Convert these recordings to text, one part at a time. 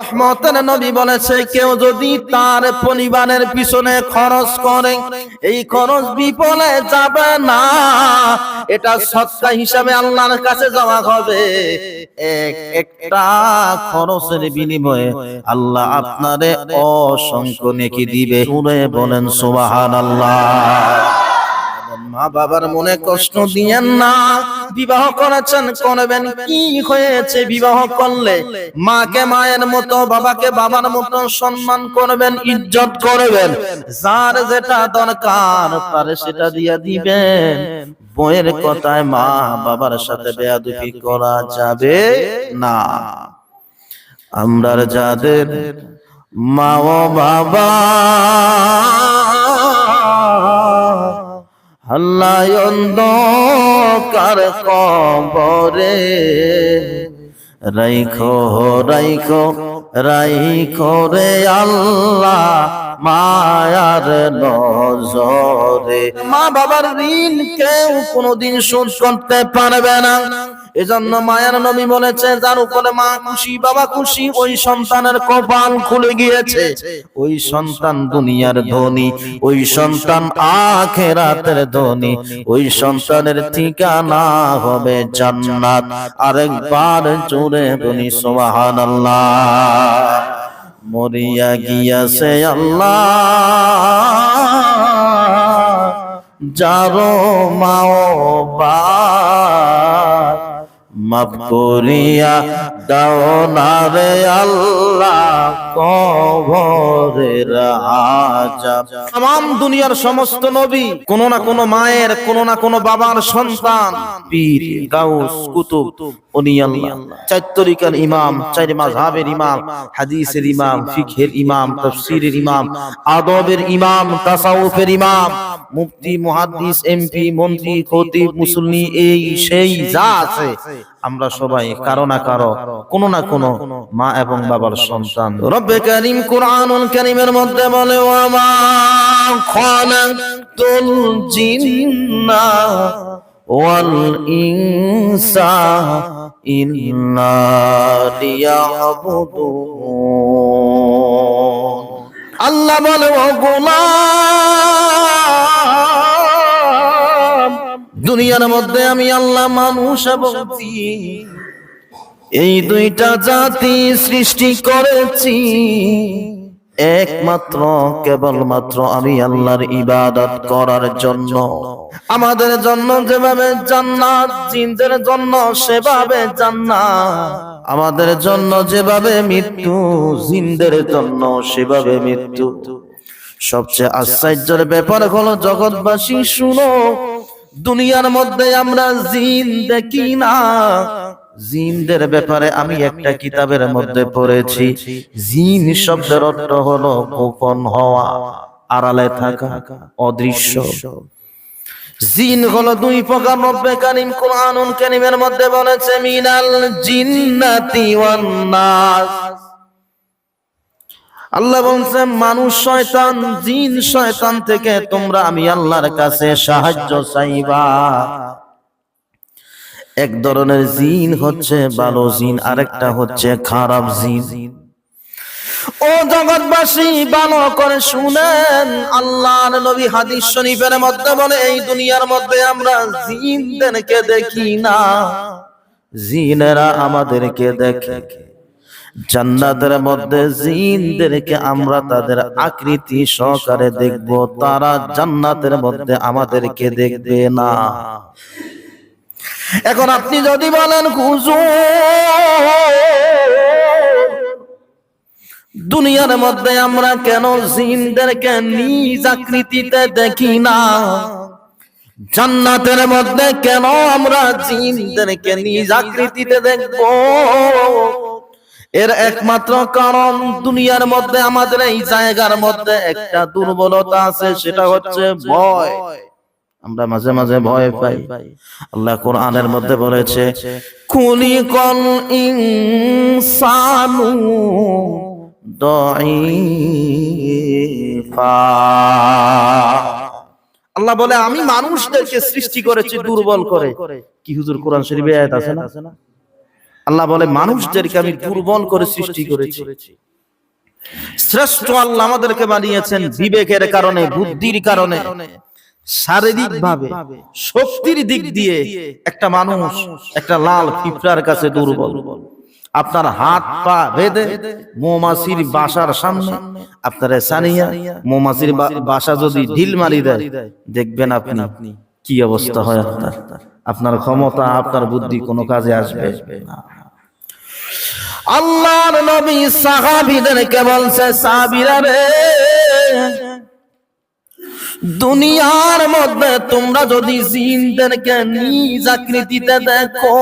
রহমতের নবী বলেছে, কেউ যদি তার পরিবারের পিছনে খরচ করে, এই খরচ বিপলে যাবে না। এটা সৎকা হিসাবে আল্লাহর কাছে জমা হবে। এক একটা খরচের বিনিময়ে আল্লাহ আপনারে অসংখ্য নেকি দিবে। বলেন, সুবহানাল্লাহ। মা বাবার মনে কষ্ট দিয়েন না। বিবাহ করেছেন করবেন কি হয়েছে? বিবাহ করলে মাকে মায়ের মতো বাবাকে বাবার মতো সম্মান করবেন ইজ্জত করবেন। যার যেটা দরকার তার সেটা দিয়ে দিবেন। বইয়ের কথায় মা বাবার সাথে বেয়াদুফি করা যাবে না। আমরা যাদের মা ও বাবা অন্ধকার কবরে। রাইখো রাইখো রাইখো রে আল্লাহ মায়ার নজরে। মা বাবার ঋণ কেউ কোনোদিন শোধ করতে পারবে না। এজন্য মায়ের নবী বলেছে, যার উপরে মা খুশি, বাবা খুশি, ওই সন্তানের কপাল খুলে গিয়েছে। ওই সন্তান দুনিয়ার ধনী, ওই সন্তান আখেরাতের ধনী, ওই সন্তানের ঠিকানা হবে জান্নাত। আরেকবার জোরে বলি, সুবহানাল্লাহ। মরিয়া গিয়াছে আল্লাহ। যারো মাও বা মাফ করিয়া দাও না রে আল্লাহ কবরের আজাব। তাম দুনিয়ার সমস্ত নবী, কোন না কোন মায়ের, কোন না কোন বাবার সন্তান, পীর, গাউস, কুতুব উনি আল্লাহ চার তরিকার ইমাম, চার মাযহাবের ইমাম, হাদিসের ইমাম, ফিকহের ইমাম, তাফসীরের ইমাম, আদবের ইমাম, তাসাউফের ইমাম মুফতি মুহাদ্দিস এমপি মন্ত্রী খতিব মুসল্লি এই সেই যা আছে আমরা সবাই কারও না কারও কোন না কোন মা এবং বাবার সন্তান। রব্বে কারীম কুরআনুল কারীমের মধ্যে বলে মা খালাকতুল জিন্না ওয়াল ইনসা ইল্লা লিয়াবুদুন। আল্লাহ বলে ও গোলাম দুনিয়ার মধ্যে আমি আল্লাহ মানুষ এবং এই দুইটা জাতি সৃষ্টি করেছি। একমাত্র, কেবলমাত্র আমি আল্লাহর ইবাদত করার জন্য। আমাদের জন্য যেভাবে জান্নাত, জিনদের জন্য সেভাবে জান্নাত। আমাদের জন্য যেভাবে মৃত্যু, জিনদের জন্য সেভাবে মৃত্যু। সবচেয়ে আশ্চর্যের ব্যাপার হলো, জগৎবাসী, শুনো। দুনিয়ার মধ্যে আমরা জিন দেখি না। জিনদের ব্যাপারে আমি একটা কিতাবের মধ্যে পড়েছি। জিন শব্দের অর্থ হলো গোপন হওয়া, আড়ালে থাকা, অদৃশ্য। জিন হলো দুই প্রকার রব্বে কারিম। কোরআনুল কারিমের মধ্যে বলেছে, মিনাল জিন্নাতি ওয়ান নাস। আল্লাহ বলছে মানুষ শয়তান, জিন শয়তান থেকে তোমরা আমি আল্লাহর কাছে সাহায্য চাইবা। এক ধরনের জিন হচ্ছে ভালো জিন, আরেকটা হচ্ছে খারাপ জিন। ও জগৎবাসী, ভালো করে শুনেন, আল্লাহর নবী হাদিস শরীফের মধ্যে বলে, এই দুনিয়ার মধ্যে আমরা জিনদেরকে দেখি না। জিনেরা আমাদেরকে দেখে। জান্নাতের মধ্যে জিনদেরকে আমরা তাদের আকৃতি সহকারে দেখব। তারা জান্নাতের মধ্যে আমাদেরকে দেখবে না। এখন আপনি যদি বলেন দুনিয়ার মধ্যে আমরা কেন জিনদেরকে নিজ আকৃতিতে দেখি না? জান্নাতের মধ্যে কেন আমরা জিনদেরকে নিজ আকৃতিতে দেখব? এর একমাত্র কারণ দুনিয়ার মধ্যে, আমাদের এই জায়গার মধ্যে একটা দুর্বলতা আছে, সেটা হচ্ছে ভয়। আমরা মাঝে মাঝে ভয় পাই। আল্লাহ কোরআনের মধ্যে বলেছে কুলিকল ইনসানু দাঈফা। আল্লাহ বলে, আমি মানুষদেরকে সৃষ্টি করেছি দুর্বল করে। কি হুজুর কোরআন শরীফে আয়াত আছে না? আল্লাহ বলে, মানুষদেরকে আমি দুর্বল করে সৃষ্টি করেছি। শ্রেষ্ঠ আল্লাহ আমাদেরকে বানিয়েছেন বিবেকের কারণে, বুদ্ধির কারণে শারীরিক ভাবে শক্তির দিক দিয়ে একটা মানুষ, একটা লাল পিঁপড়ার কাছে দুর্বল। আপনার হাত পা বেঁধে মৌমাছির বাসার সামনে, আপনার সানিয়া মৌমাছির বাসা যদি ঢিল মারি দেয়, দেখবেন আপনি কি অবস্থা হয় আপনার। আপনার ক্ষমতা আপনার বুদ্ধি কোনো কাজে আসবে। না। আল্লাহর নবী সাহাবীদেরকে বলছে সাহাবীরা রে দুনিয়ার মধ্যে তোমরা যদি জিনদেরকে নিজ আকৃতিতে দেখো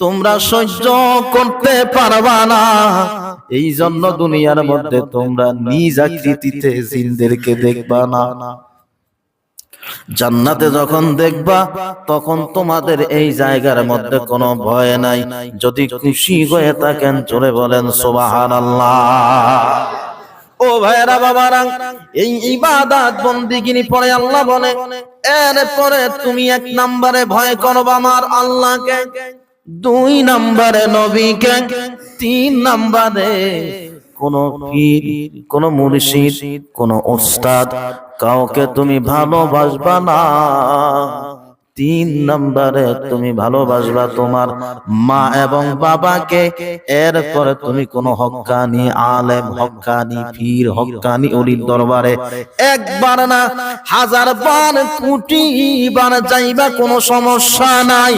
তোমরা সহ্য করতে পারবা না। এই জন্য দুনিয়ার মধ্যে তোমরা নিজ আকৃতিতে জিনদেরকে দেখবা না। জান্নাতে যখন দেখবা, তখন তোমাদের এই জায়গার মধ্যে কোনো ভয় নাই। যদি খুশি হয়ে থাকেন চলে বলেন সোবাহান ও ভাইরা বাবারা, এই ইবাদাত বন্দিগিনি পরে আল্লাহ বলে, এরপরে তুমি এক নম্বরে ভয় করবা আমার আল্লাহকে, দুই নম্বরে নবীকে, তিন নম্বরে কোন পীর, কোন মুর্শিদ, কোন ওস্তাদ কাউকে তুমি ভালোবাসবা না। তিন নম্বরে তুমি ভালোবাসবা তোমার মা এবং বাবাকে। এরপরে তুমি কোন হক্কানি আলেম, হক্কানি পীর, হক্কানি অলির দরবারে। একবার না, হাজার বার, কোটি বার যাইবা, কোনো সমস্যা নাই।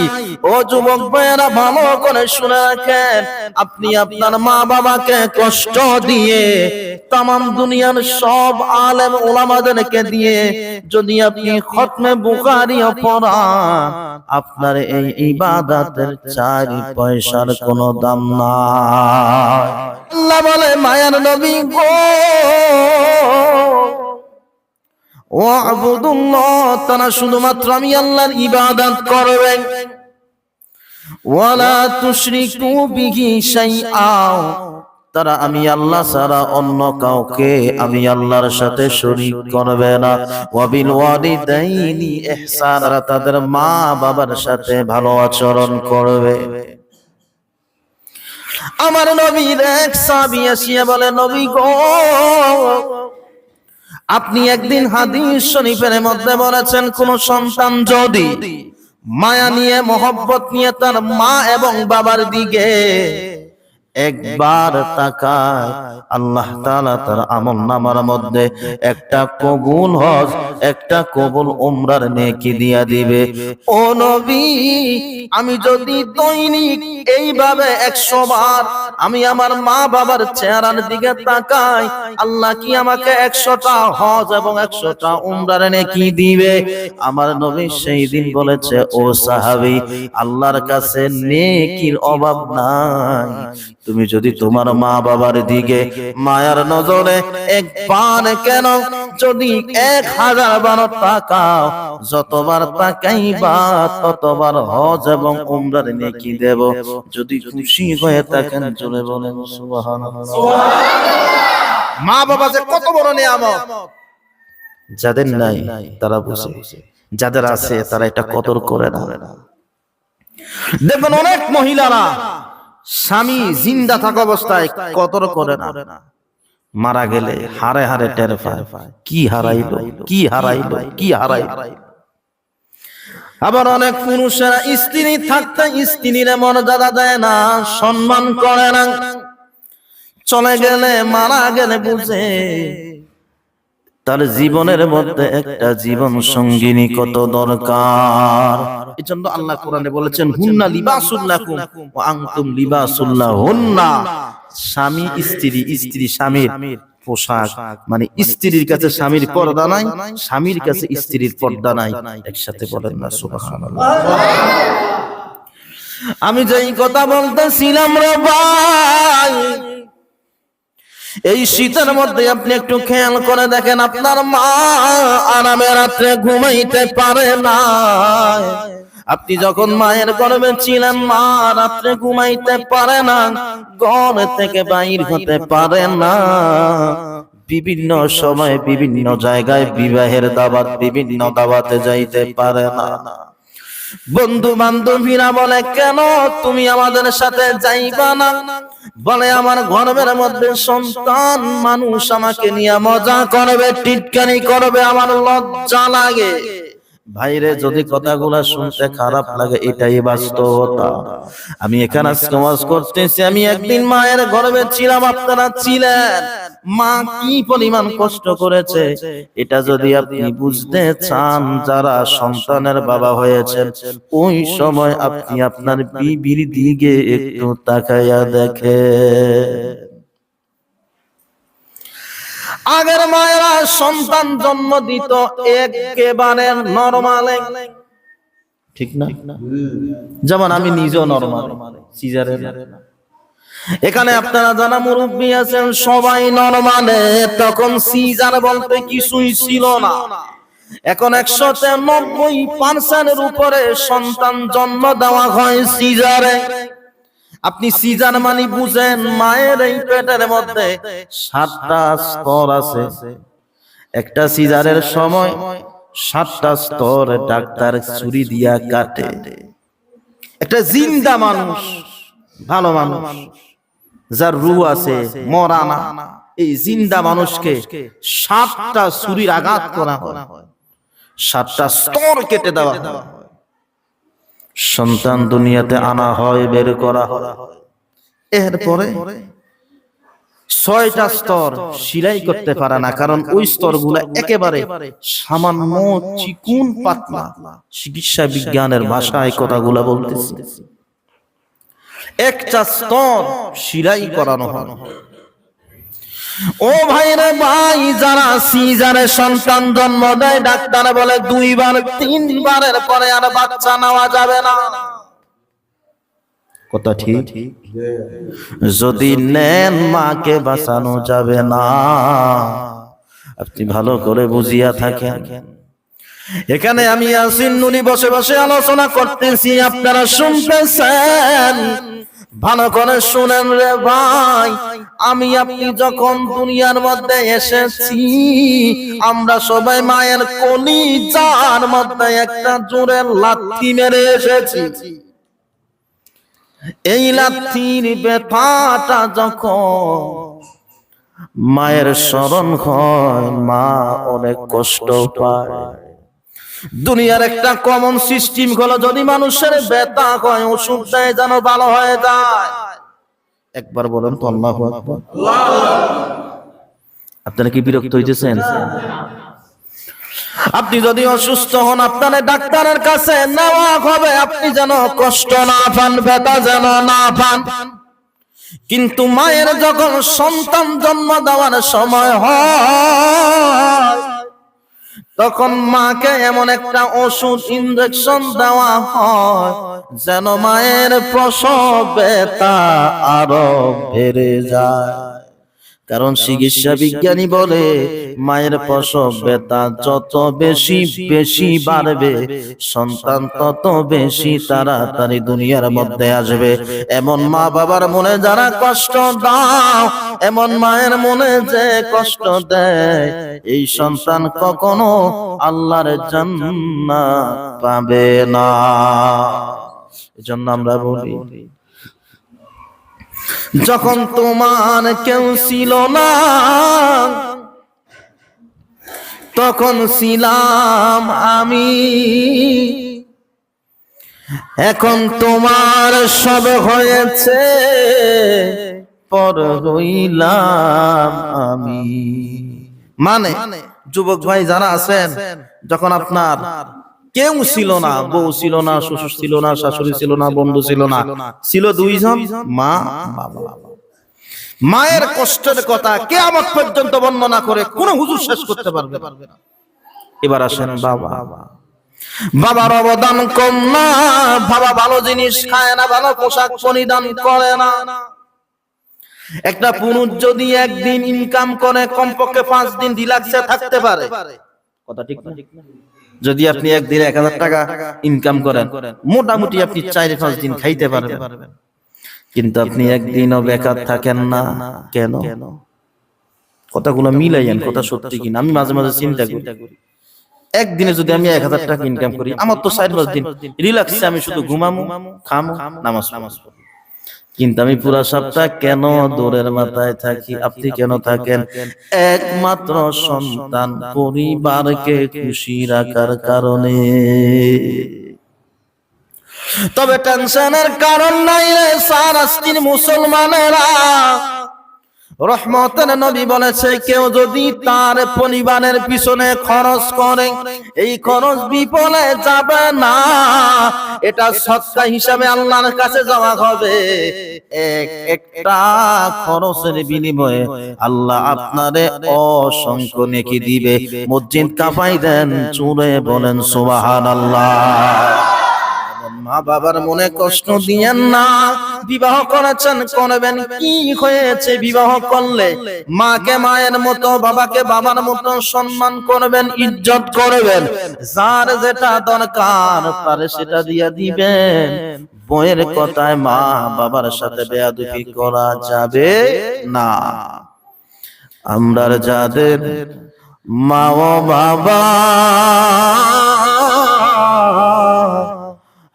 ও যুবক ভাইয়েরা, ভালো করে শুনে রাখেন। আপনি আপনার মা বাবাকে কষ্ট দিয়ে তাম দুনিয়ার সব আলেম ওলামাদেরকে দিয়ে যদি আপনি খতমে বুখারি পড়ান আপনার এই ইবাদতের চারি পয়সার কোনো দাম না বলে, মায়ার নবী গো ও আবুদুল্লাহ তারা শুধুমাত্র আমি আল্লাহর ইবাদত করবেন। ওয়ালা তুশরিকু বিহি শাইআ তারা আমি আল্লাহ ছাড়া অন্য কাউকে আমি আল্লাহর সাথে শরীক করবে না। ওয়াবিল ওয়ালিদাইনি ইহসান, তারা তাদের মা বাবার সাথে ভালো আচরণ করবে। আমার নবীর এক সাহাবী আসিয়া বলে, নবী গো, আপনি একদিন হাদিস শরীফের মধ্যে বলেছেন, কোন সন্তান যদি মায়া নিয়ে, মহব্বত নিয়ে তার মা এবং বাবার দিকে একবার তাকায়, আল্লাহ তালা তার আমল নামার মধ্যে একটা কবুল হজ, একটা কবুল উমরার নেকি দিয়া দিবে। ও নবী, আমি যদি দৈনিক এইভাবে একশো বার আমি আমার মা বাবার চেহারার দিকে তাকাই। আল্লাহ কি আমাকে একশোটা হজ এবং একশোটা উমরার নেকি দিবে? আমার নবী সেই দিন বলেছে, ও সাহাবি, আল্লাহর কাছে নেকির অভাব নাই। তুমি যদি তোমার মা বাবার দিকে মায়ার নজরে একবার কেন যদি এক হাজার বার তাকাও, যতবার তাকাইবা ততবার হজ এবং উমরার নেকি দেব। যদি খুশি হয়ে থাকেন চলে বলেন মা বাবা যে কত বড় যাদের নাই, তারা বুঝে। যাদের আছে, তারা এটা কদর করে না। দেখবেন অনেক মহিলারা স্বামী জিন্দা থাকা অবস্থায় কদর করে না। মারা গেলে হারে হারে টের পায়। কি হারাইলো? কি হারাইলো? কি হারাই আবার অনেক পুরুষেরা স্ত্রী থাকতে স্ত্রীর মর্যাদা দেয় না সম্মান করে না। চলে গেলে মারা গেলে বুঝে তার জীবনের মধ্যে একটা জীবন সঙ্গিনী কত দরকার? এই জন্য আল্লাহ কোরআনে বলেছেন, হুন্না লিবাসুল্লাকুম ওয়া আনতুম লিবাসুল্লাহুন্না। স্বামী, স্ত্রী স্ত্রী, স্বামীর পোশাক মানে স্ত্রীর কাছে স্বামীর পর্দা নাই, স্বামীর কাছে স্ত্রীর পর্দা নাই। একসাথে বলেন না, সুবহানাল্লাহ। আমি যেই কথা বলতেছিলাম রে ভাই এই শীতের মধ্যে আপনি একটু খেয়াল করে দেখেন, আপনার মা আরামে রাত্রে ঘুমাইতে পারে না। আপনি যখন মায়ের গর্ভে ছিলেন, মা রাত্রে ঘুমাইতে পারে না, ঘর থেকে বাইর হতে পারে না। বিভিন্ন সময় বিভিন্ন জায়গায় বিবাহের দাবাত বিভিন্ন দাবাতে যাইতে পারে না। বন্ধু বান্ধবীরা বলে, কেন তুমি আমাদের সাথে যাইবা না? বলে, আমার গর্বের মধ্যে সন্তান, মানুষ আমাকে নিয়ে মজা করবে টিটকানি করবে, আমার লজ্জা লাগে। ভাইরে যদি কথাগুলো শুনতে খারাপ লাগে এটাই বাস্তবতা। আমি এখানে আজকে ওয়াজ করতেছি আমি একদিন মায়ের গর্বে ছিলাম আপনারা ছিলেন। মা কি পরিমাণ কষ্ট করেছে এটা যদি আপনি বুঝতে চান যারা সন্তানের বাবা হয়েছেন ওই সময় আপনি আপনার বিবির দিকে একটু তাকাইয়া দেখে আগের মায়েরা সন্তান জন্ম দিত একেবারে নরমালে ঠিক না? যেমন আমি নিজেও নরমাল সিজারে এখানে আপনারা যারা মুরব্বী আছেন, সবাই নরমালে তখন সিজার বলতে কিছুই ছিল না। এখন একশো নব্বই পার্সেন্টের উপরে সন্তান জন্ম দেওয়া হয় সিজারে। আপনি সিজার মানি বুঝেন, মায়ের এই পেটের মধ্যে সাতটা স্তর আছে। একটা সিজারের সময় সাতটা স্তর ডাক্তার ছুরি দিয়া কাটে। একটা জিন্দা মানুষ, ভালো মানুষ, যার রু আছে মরা না এই জিন্দা মানুষকে সাতটা ছুরির আঘাত করা হয়। সাতটা স্তর কেটে দেওয়া হয়। সন্তান দুনিয়াতে আনা হয়, বের করা এরপরে ছয়টা স্তর সিলাই করতে পারে না, কারণ ওই স্তর স্তরগুলো একেবারে সামান্য চিকুন পাতলা। চিকিৎসা বিজ্ঞানের ভাষায় কথাগুলো বলতেছি। একটা স্তর সিলাই করানো হয়। ও ভাইরে ভাই যারা সিজারে সন্তান জন্ম দেয় ডাক্তার বলে দুইবার তিনবারের পরে আর বাচ্চা নেওয়া যাবে না। কথা ঠিক? যদি নেন মাকে বাঁচানো যাবে না। আপনি ভালো করে বুঝিয়া থাকেন। এখানে আমি আসিন নুনি বসে বসে আলোচনা করতেছি আপনারা শুনতেছেন। ভালো করে শুনেন রে ভাই, আমি আপনি যখন দুনিয়ার মধ্যে এসেছি, আমরা সবাই মায়ের কলি যার মধ্যে একটা জোরের লাথি মেরে এসেছি। এই লাথির ব্যথাটা যখন মায়ের স্মরণ হয়, মা অনেক কষ্ট পায়। দুনিয়ার একটা কমন সিস্টেম হলো যদি মানুষের ব্যথা হয় ওষুধ দেয়, যেন ভালো হয়ে যায়। একবার বলেন তো আল্লাহ আপনারা কি বিরক্ত হইতেছেন? আপনি যদি অসুস্থ হন, আপনার ডাক্তারের কাছে নেওয়া হবে। আপনি যেন কষ্ট না পান, ব্যথা যেন না পান। কিন্তু মায়ের যখন সন্তান জন্ম দেওয়ার সময় হয় তখন মাকে এমন একটা ওষুধ ইঞ্জেকশন দেওয়া হয় যেন মায়ের প্রসব ব্যথা আরও বেড়ে যায়। কারণ চিকিৎসা বিজ্ঞানী বলে মায়ের প্রসব ব্যথা যত বেশি বেশি বাড়বে সন্তান তত বেশি তাড়াতাড়ি দুনিয়ার মধ্যে আসবে। এমন মা বাবার মনে যারা কষ্ট দাও এমন মায়ের মনে যে কষ্ট দেয় এই সন্তান কখনো আল্লাহর জান্নাত পাবে না। এজন্য আমরা বলি যখন তোমার কেউ ছিল না, তখন ছিলাম আমি। এখন তোমার সব হয়েছে, পর হইলাম আমি। মানে যুবক ভাই যারা আছেন, যখন আপনার কেউ ছিল না বউ ছিল না শ্বশুর ছিল না শাশুড়ি ছিল না বন্ধু ছিল না। ছিল দুইজন? মা? বাবা মায়ের কষ্টের কথা কে আমার পর্যন্ত বর্ণনা করে কোন হুজুর শেষ করতে পারবে এবার আসেন বাবা। বাবার অবদান কম না বাবা ভালো জিনিস খায় না ভালো পোশাক পরিধান করে না। একটা পুরুষ যদি একদিন ইনকাম করে কমপক্ষে পাঁচ দিন রিল্যাক্সে থাকতে পারে। কথা ঠিক না। যদি আপনি একদিন এক হাজার টাকা ইনকাম করেন মোটামুটি আপনি চার পাঁচ দিন খাইতে পারবেন। কিন্তু আপনি একদিনও বেকার থাকেন না। কেন? কথাগুলো মিলাইয়েন কথা সত্যি কিনা। আমি মাঝে মাঝে চিন্তা করি। একদিনে যদি আমি এক হাজার টাকা ইনকাম করি আমার তো পাঁচ দিন রিল্যাক্সে আমি শুধু ঘুমামো খামো নামাজ নামাজ পড়ব। কিন্তু আমি পুরা সপ্তাহ কেন দূরের মাথায় থাকি? আপনি কেন থাকেন? একমাত্র সন্তান পরিবারকে খুশি রাখার কারণে। তবে টেনশনের কারণ নাই রে সারাস্তির মুসলমানেরা। রহমতের নবী বলেছে, কেউ যদি তার পরিবারের পিছনে খরচ করে, এই খরচ বিপলে যাবে না। এটা সৎকা হিসাবে আল্লাহর কাছে জমা হবে। এক একটা খরচের বিনিময়ে আল্লাহ আপনারে অসংখ্য নেকি দিবে। মসজিদ কাপাই দেন চুরে বলেন সুবাহান আল্লাহ মা বাবার মনে কষ্ট দিয়েন না। বিবাহ করেছেন করবেন কি হয়েছে বিবাহ করলে? মাকে মায়ের মতো বাবাকে বাবার মতো সম্মান করবেন ইজ্জত করবেন। যার যেটা দরকার তারে সেটা দিয়ে দিবেন। বইয়ের কথায় মা বাবার সাথে বেয়াদুপি করা যাবে না। আমরা যাদের মা ও বাবা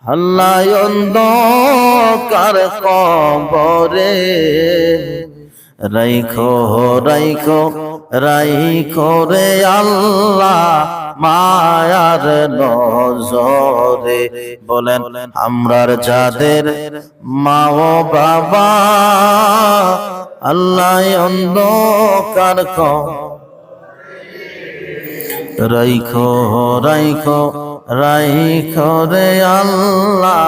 আল্লাহ অন্ধকার কবরে। রাইখো রাইখো রাইখো রে আল্লাহ মায়ার নজরে। বলেন, আমরার যাদের মা ও বাবা আল্লাহ অন্ধকার কবরে। রাইখো রাইখো রাইখো করে আল্লাহ।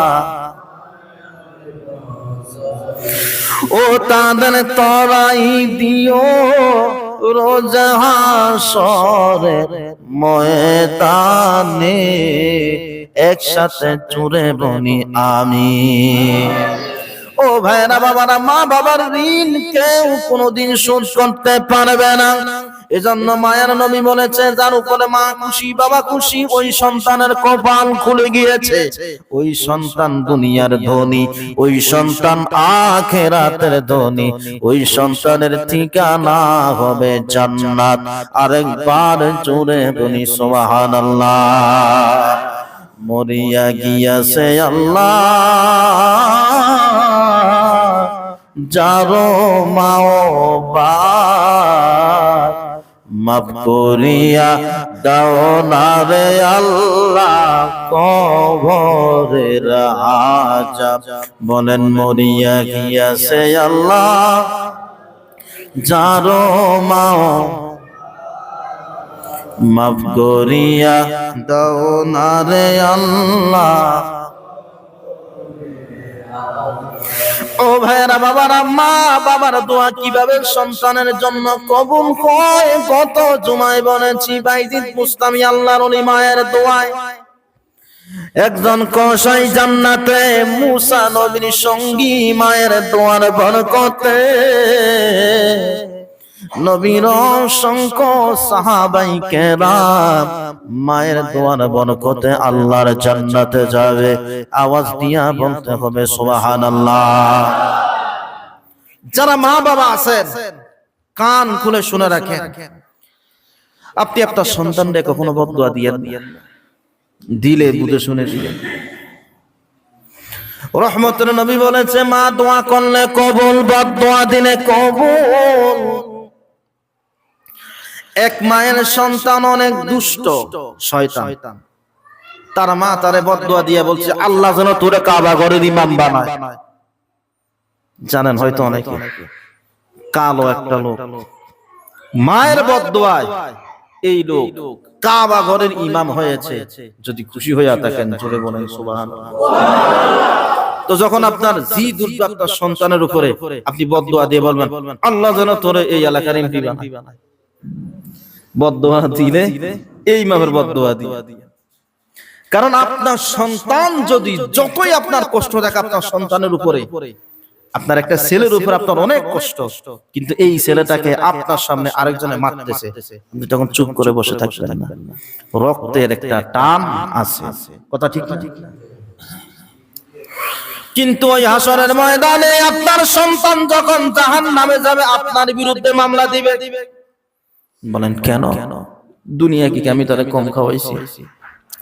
ও তাদের তরাই দিও রোজাহাসরে ময়দানে একসাথে চুরে বনি আমি। ও ভাইরা বাবারা, মা বাবার ঋণ কেউ কোনোদিন শোধ করতে পারবে না। এজন্য মায়ের নবী বলেছে, যার উপরে মা খুশি, বাবা খুশি, ওই সন্তানের কপাল খুলে গিয়েছে। ওই সন্তান দুনিয়ার ধনী, ওই সন্তান আখেরাতের ধনী, ওই সন্তানের ঠিকানা হবে জান্নাত। আরেকবার জোরে বলি, সুবহানাল্লাহ। মরিয়া গিয়াছে আল্লাহ। যারো মাও মাফ করিয়া দাও না রে আল্লাহ কবরের আজাব। বলেন, মরিয়া গিয়াছে আল্লাহ, যারো মাও মাফ করিয়া দাও না রে আল্লাহ ও ভাইরা বাবারা মা বাবার দোয়া কীভাবে সন্তানের জন্য কবুল হয়? কত জুমায় বলেছি, বাইজিদ মুস্তামি আল্লাহর অলি মায়ের দোয়ায়। একজন কসাই জান্নাতে মুসা নবীর সঙ্গী মায়ের দোয়ার বরকতে নবীর অসংখ্য সাহাবাই কেরাম মায়ের দোয়ার বরকতে আল্লাহর জান্নাতে যাবে। আওয়াজ দিয়া বলতে হবে সুবাহান আল্লাহ যারা মা বাবা আছেন, কান খুলে শুনে রাখেন। আপনি আপনার সন্তানকে কখনো বদুয়া দিয়েন দিলে বুঝে শুনে দিলেন। রহমতের নবী বলেছে, মা দোয়া করলে কবুল বদুয়া দিলে কবুল। এক মায়ের সন্তান অনেক দুষ্ট শয়তান। তার মা তারে বদুয়া দিয়ে বলছে আল্লাহ যেন তোরে কাবা ঘরের ইমাম বানায়। জানেন হয়তো অনেকে কালো একটা লোক। মায়ের বদুয়ায় এই লোক কাবা ঘরের ইমাম হয়েছে। যদি খুশি হইয়া থাকেন জোরে বলেন সুবহান তো যখন আপনার জি দুর্গা আপনার সন্তানের উপরে আপনি বদুয়া দিয়ে বলবেন আল্লাহ যেন তোরে এই এলাকার এমপি বানায়। বদুয়া দিলে এই ইমামের বদুয়া দিয়ে। কারণ আপনার সন্তান যদি যতই আপনার কষ্ট থাকে আপনার সন্তানের উপরে আপনার একটা ছেলের উপর আপনার অনেক কষ্ট। কিন্তু এই ছেলেটাকে আপনার সামনে আরেকজনে মারতেছে। আপনি তখন চুপ করে বসে থাকবেন না। রক্তের একটা টান আছে। কথা ঠিক না? কিন্তু ওই হাসরের ময়দানে আপনার সন্তান যখন জাহান নামে যাবে আপনার বিরুদ্ধে মামলা দিবে দিবে। বলেন কেন? দুনিয়া কি আমি তারে কম খাওয়াইছি?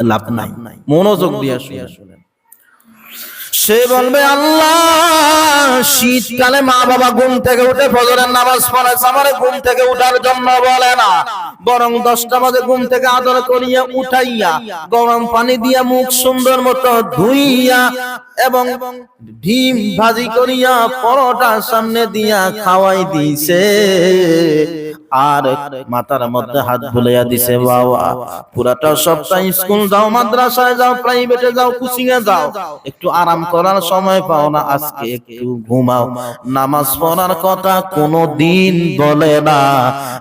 লাভ নাই। মনোযোগ দিয়ে শুনেন। সে বলবে আল্লাহ শীতকালে মা বাবা ঘুম থেকে উঠে ফজরের নামাজ পড়ে আমার ঘুম থেকে উঠার জন্য বলে না। বরং দশটা বাজে ঘুম থেকে আদর করিয়া উঠাইয়া গরম পানি দিয়া মুখ সুন্দর মতো ধুইয়া এবং ডিম ভাজি করিয়া পরোটা সামনে দিয়া খাওয়াই দিছে। আর মাথার মধ্যে হাত বুলাইয়া দিছে, বাবা পুরাটা সপ্তাহ স্কুল যাও, মাদ্রাসায় যাও, প্রাইভেটে যাও কোচিং এ যাও। একটু আরাম করার সময় পাও না, আজকে একটু ঘুমাও। নামাজ পড়ার কথা কোনো দিন বলে না।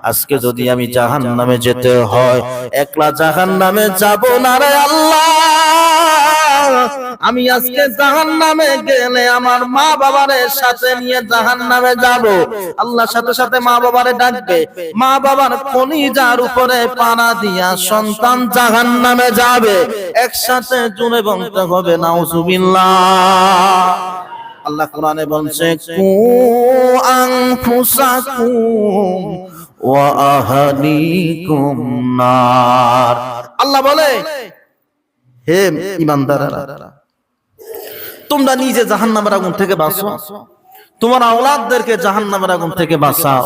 আজকে যদি আমি জাহান নামে যেতে হয়, একলা জাহান নামে যাব না রে আল্লাহ। আমি আজকে জাহান নামে গেলে আমার মা বাবারে সাথে নিয়ে জাহান নামে যাব। আল্লাহর সাথে সাথে মা বাবারে ডাকবে। মা বাবার কলিজার উপরে পানা দিয়া সন্তান জাহান নামে যাবে। একসাথে জুড়ে বলতে হবে, নাউজুবিল্লাহ। আল্লাহ কোরআনে বলছে, কু আনফুসাকুম ওয়া আহলিকুম নার। আল্লাহ বলে, হে ইমানদারেরা তোমরা নিজে জাহান্নামের আগুন থেকে বাঁচো। তোমার আওলাদদেরকে জাহান্নামের আগুন থেকে বাঁচাও।